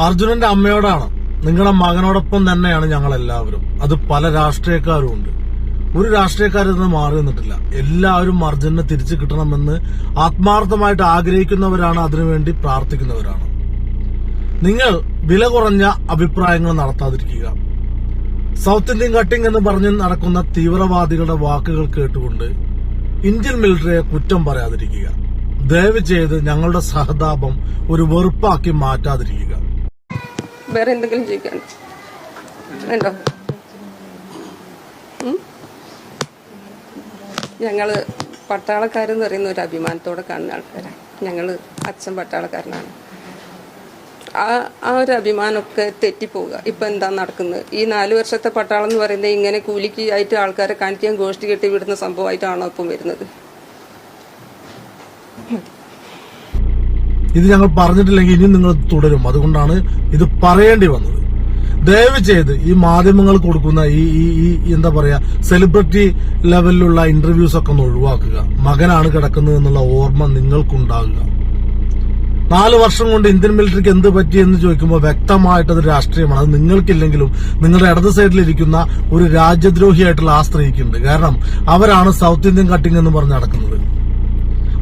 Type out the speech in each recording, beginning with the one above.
അർജുനന്റെ അമ്മയോടാണ്. നിങ്ങളുടെ മകനോടൊപ്പം തന്നെയാണ് ഞങ്ങൾ എല്ലാവരും അത് പല രാഷ്ട്രീയക്കാരും ഉണ്ട്. ഒരു രാഷ്ട്രീയക്കാരിൽ നിന്ന് മാറി നിന്നിട്ടില്ല. എല്ലാവരും അർജുനെ തിരിച്ചു കിട്ടണമെന്ന് ആത്മാർത്ഥമായിട്ട് ആഗ്രഹിക്കുന്നവരാണ് അതിനുവേണ്ടി പ്രാർത്ഥിക്കുന്നവരാണ്. നിങ്ങൾ വില കുറഞ്ഞ അഭിപ്രായങ്ങൾ നടത്താതിരിക്കുക. സൗത്ത് ഇന്ത്യൻ കട്ടിംഗ് എന്ന് പറഞ്ഞ് നടക്കുന്ന തീവ്രവാദികളുടെ വാക്കുകൾ കേട്ടുകൊണ്ട് ഇന്ത്യൻ മിലിറ്ററിയെ കുറ്റം പറയാതിരിക്കുക. ദയവ് ചെയ്ത് ഞങ്ങളുടെ സഹതാപം ഒരു വെറുപ്പാക്കി മാറ്റാതിരിക്കുക. വേറെ എന്തെങ്കിലും ചോദിക്കാൻ. വേണ്ടോ? ഞങ്ങൾ പട്ടാളക്കാരെന്ന് പറയുന്ന ഒരു അഭിമാനത്തോടെ കാണുന്ന ആൾക്കാരാണ് ഞങ്ങൾ അച്ഛൻ പട്ടാളക്കാരനാണ്. ആ ആ ഒരു അഭിമാനമൊക്കെ തെറ്റിപ്പോവുക. ഇപ്പം എന്താ നടക്കുന്നത് ഈ നാല് വർഷത്തെ പട്ടാളം എന്ന് പറയുന്നത് ഇങ്ങനെ കൂലിക്ക് ആയിട്ട് ആൾക്കാരെ കാണിക്കാൻ ഗോഷ്ടി കെട്ടി വിടുന്ന സംഭവമായിട്ടാണോ ഇപ്പം വരുന്നത്? ഇത് ഞങ്ങൾ പറഞ്ഞിട്ടില്ലെങ്കിൽ ഇനി നിങ്ങൾ തുടരും. അതുകൊണ്ടാണ് ഇത് പറയേണ്ടി വന്നത്. ദയവ് ചെയ്ത് ഈ മാധ്യമങ്ങൾ കൊടുക്കുന്ന ഈ ഈ ഈ എന്താ പറയാ സെലിബ്രിറ്റി ലെവലിലുള്ള ഇന്റർവ്യൂസ് ഒക്കെ ഒന്ന് ഒഴിവാക്കുക. മകനാണ് കിടക്കുന്നത് എന്നുള്ള ഓർമ്മ നിങ്ങൾക്കുണ്ടാകുക. നാല് വർഷം കൊണ്ട് ഇന്ത്യൻ മിലിറ്ററിക്ക് എന്ത് പറ്റി എന്ന് ചോദിക്കുമ്പോൾ വ്യക്തമായിട്ട് അത് രാഷ്ട്രീയമാണ്. അത് നിങ്ങൾക്കില്ലെങ്കിലും നിങ്ങളുടെ ഇടത് സൈഡിലിരിക്കുന്ന ഒരു രാജ്യദ്രോഹിയായിട്ടുള്ള ആ സ്ത്രീക്കുണ്ട് കാരണം അവരാണ് സൗത്ത് ഇന്ത്യൻ കട്ടിംഗ് എന്ന് പറഞ്ഞ് നടക്കുന്നത്.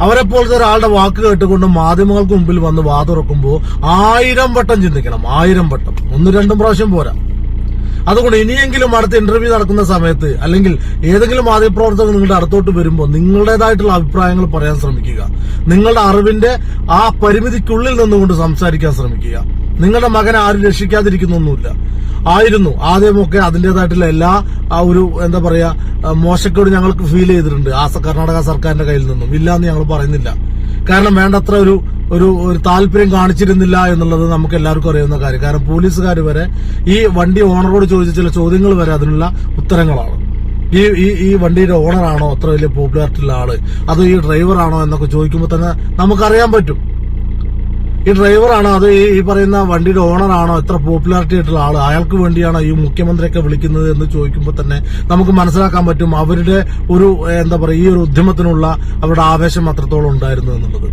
അവരെ പോലത്തെ ഒരാളുടെ വാക്ക് കേട്ടുകൊണ്ട് മാധ്യമങ്ങൾക്ക് മുമ്പിൽ വന്ന് വാതുറക്കുമ്പോൾ ആയിരം വട്ടം ചിന്തിക്കണം ആയിരം വട്ടം. ഒന്ന് രണ്ടും പ്രാവശ്യം പോരാ. അതുകൊണ്ട് ഇനിയെങ്കിലും അടുത്ത ഇന്റർവ്യൂ നടക്കുന്ന സമയത്ത് അല്ലെങ്കിൽ ഏതെങ്കിലും മാധ്യമപ്രവർത്തകർ നിങ്ങളുടെ അടുത്തോട്ട് വരുമ്പോൾ നിങ്ങളുടേതായിട്ടുള്ള അഭിപ്രായങ്ങൾ പറയാൻ ശ്രമിക്കുക. നിങ്ങളുടെ അറിവിന്റെ ആ പരിമിതിക്കുള്ളിൽ നിന്നുകൊണ്ട് സംസാരിക്കാൻ ശ്രമിക്കുക. നിങ്ങളുടെ മകനെ ആരും രക്ഷിക്കാതിരിക്കുന്നൊന്നുമില്ല. ആയിരുന്നു. ആദ്യമൊക്കെ അതിന്റേതായിട്ടുള്ള എല്ലാ ആ ഒരു എന്താ പറയാ മോശക്കേട് ഞങ്ങൾക്ക് ഫീൽ ചെയ്തിട്ടുണ്ട്. ആ കർണാടക സർക്കാരിന്റെ കയ്യിൽ നിന്നും. ഇല്ല എന്ന് ഞങ്ങൾ പറയുന്നില്ല. കാരണം വേണ്ടത്ര ഒരു ഒരു ഒരു താല്പര്യം കാണിച്ചിരുന്നില്ല എന്നുള്ളത് നമുക്ക് എല്ലാവർക്കും അറിയുന്ന കാര്യം. കാരണം പോലീസുകാർ വരെ ഈ വണ്ടി ഓണറോട് ചോദിച്ച ചില ചോദ്യങ്ങൾ വരെ അതിനുള്ള ഉത്തരങ്ങളാണ്. ഈ ഈ ഈ വണ്ടിയുടെ ഓണറാണോ അത്ര വലിയ പോപ്പുലാരിറ്റി ഉള്ള ആൾ? അതോ ഈ ഡ്രൈവറാണോ എന്നൊക്കെ ചോദിക്കുമ്പോൾ തന്നെ നമുക്കറിയാൻ പറ്റും. ഈ ഡ്രൈവറാണോ അത് ഈ പറയുന്ന വണ്ടിയുടെ ഓണറാണോ എത്ര പോപ്പുലാരിറ്റി ആയിട്ടുള്ള ആൾ? അയാൾക്ക് വേണ്ടിയാണോ ഈ മുഖ്യമന്ത്രിയൊക്കെ വിളിക്കുന്നത് എന്ന് ചോദിക്കുമ്പോൾ തന്നെ നമുക്ക് മനസ്സിലാക്കാൻ പറ്റും അവരുടെ ഒരു എന്താ പറയുക ഈ ഒരു ഉദ്യമത്തിനുള്ള അവരുടെ ആവേശം അത്രത്തോളം ഉണ്ടായിരുന്നു എന്നുള്ളത്.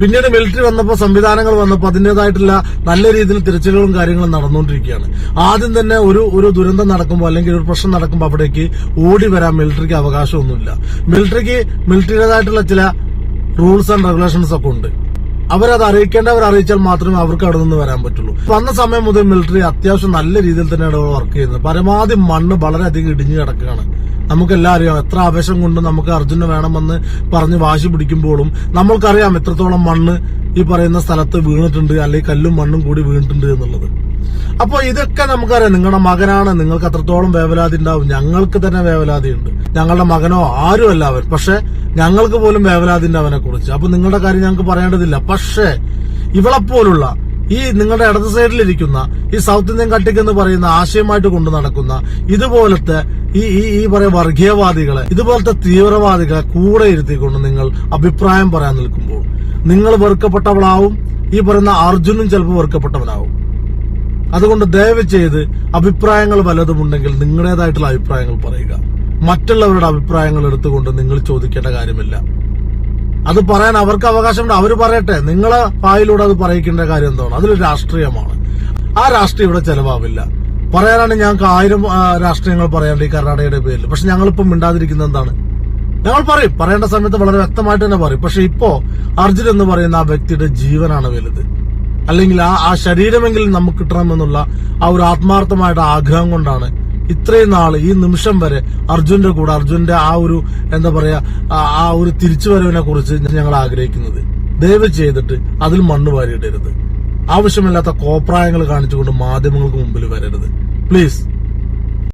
പിന്നീട് മിലിറ്ററി വന്നപ്പോൾ സംവിധാനങ്ങൾ വന്നപ്പോൾ അതിന്റേതായിട്ടുള്ള നല്ല രീതിയിൽ തിരച്ചിലുകളും കാര്യങ്ങളും നടന്നുകൊണ്ടിരിക്കുകയാണ്. ആദ്യം തന്നെ ഒരു ഒരു ദുരന്തം നടക്കുമ്പോൾ അല്ലെങ്കിൽ ഒരു പ്രശ്നം നടക്കുമ്പോൾ അവിടേക്ക് ഓടി വരാൻ മിലിറ്ററിക്ക് അവകാശമൊന്നുമില്ല. മിലിറ്ററിക്ക് മിലിറ്ററിയുടേതായിട്ടുള്ള ചില റൂൾസ് ആൻഡ് റെഗുലേഷൻസ് ഒക്കെ ഉണ്ട്. അവരത് അറിയിക്കേണ്ടവർ അറിയിച്ചാൽ മാത്രമേ അവർക്ക് അവിടെ നിന്ന് വരാൻ പറ്റുള്ളൂ. വന്ന സമയം മുതൽ മിലിറ്ററി അത്യാവശ്യം നല്ല രീതിയിൽ തന്നെയാണ് വർക്ക് ചെയ്യുന്നത്. പരമാവധി മണ്ണ് വളരെയധികം ഇടിഞ്ഞു കിടക്കുകയാണ്. നമുക്കെല്ലാം അറിയാം എത്ര ആവേശം കൊണ്ട് നമുക്ക് അർജുന വേണമെന്ന് പറഞ്ഞ് വാശി പിടിക്കുമ്പോഴും നമ്മൾക്കറിയാം എത്രത്തോളം മണ്ണ് ഈ പറയുന്ന സ്ഥലത്ത് വീണിട്ടുണ്ട് അല്ലെങ്കിൽ കല്ലും മണ്ണും കൂടി വീണിട്ടുണ്ട് എന്നുള്ളത്. അപ്പോൾ ഇതൊക്കെ നമുക്കറിയാം നിങ്ങളുടെ മകനാണ് നിങ്ങൾക്ക് അത്രത്തോളം വേവലാതി ഉണ്ടാവും. ഞങ്ങൾക്ക് തന്നെ വേവലാതി ഉണ്ട്. ഞങ്ങളുടെ മകനോ ആരുമല്ല അവൻ. പക്ഷെ ഞങ്ങൾക്ക് പോലും വേവലാതിന്റെ അവനെ കുറിച്ച്. അപ്പൊ നിങ്ങളുടെ കാര്യം ഞങ്ങൾക്ക് പറയേണ്ടതില്ല. പക്ഷേ ഇവളെപ്പോലുള്ള ഈ നിങ്ങളുടെ ഇടത് സൈഡിലിരിക്കുന്ന ഈ സൗത്ത് ഇന്ത്യൻ കട്ടിക്ക് എന്ന് പറയുന്ന ആശയമായിട്ട് കൊണ്ടു നടക്കുന്ന ഇതുപോലത്തെ ഈ ഈ ഈ പറയുന്ന വർഗീയവാദികളെ ഇതുപോലത്തെ തീവ്രവാദികളെ കൂടെ ഇരുത്തിക്കൊണ്ട് നിങ്ങൾ അഭിപ്രായം പറയാൻ നിൽക്കുമ്പോൾ നിങ്ങൾ വെറുക്കപ്പെട്ടവളാവും ഈ പറയുന്ന അർജുനും ചിലപ്പോൾ വെറുക്കപ്പെട്ടവനാവും. അതുകൊണ്ട് ദയവ് ചെയ്ത് അഭിപ്രായങ്ങൾ വല്ലതുമുണ്ടെങ്കിൽ നിങ്ങളുടേതായിട്ടുള്ള അഭിപ്രായങ്ങൾ പറയുക. മറ്റുള്ളവരുടെ അഭിപ്രായങ്ങൾ എടുത്തുകൊണ്ട് നിങ്ങൾ ചോദിക്കേണ്ട കാര്യമില്ല. അത് പറയാൻ അവർക്ക് അവകാശമുണ്ട്. അവർ പറയട്ടെ. നിങ്ങളെ പായിലൂടെ അത് പറയിക്കേണ്ട കാര്യം എന്താണ്? അതൊരു രാഷ്ട്രീയമാണ്. ആ രാഷ്ട്രീയം ഇവിടെ ചെലവാവില്ല. പറയാനാണ് ഞങ്ങൾക്ക് ആയിരം രാഷ്ട്രീയങ്ങൾ പറയാണ്ട് ഈ കർണാടകയുടെ പേരിൽ. പക്ഷെ ഞങ്ങളിപ്പം മിണ്ടാതിരിക്കുന്ന എന്താണ്? ഞങ്ങൾ പറയും. പറയേണ്ട സമയത്ത് വളരെ വ്യക്തമായിട്ട് തന്നെ പറയും. പക്ഷെ ഇപ്പോ അർജുൻ എന്ന് പറയുന്ന ആ വ്യക്തിയുടെ ജീവനാണ് വലുത്. അല്ലെങ്കിൽ ആ ആ ശരീരമെങ്കിലും നമുക്ക് കിട്ടണമെന്നുള്ള ആ ഒരു ആത്മാർത്ഥമായിട്ട് ആഗ്രഹം കൊണ്ടാണ് ഇത്രയും നാൾ ഈ നിമിഷം വരെ അർജുന്റെ കൂടെ അർജുന്റെ ആ ഒരു എന്താ പറയാ ആ- ഒരു തിരിച്ചുവരവിനെ കുറിച്ച് ഞങ്ങൾ ആഗ്രഹിക്കുന്നത്. ദയവ് ചെയ്തിട്ട് അതിൽ മണ്ണ് വാരിയിടരുത്. ആവശ്യമില്ലാത്ത കോപ്രായങ്ങൾ കാണിച്ചുകൊണ്ട് മാധ്യമങ്ങൾക്ക് മുമ്പിൽ വരരുത്. പ്ലീസ്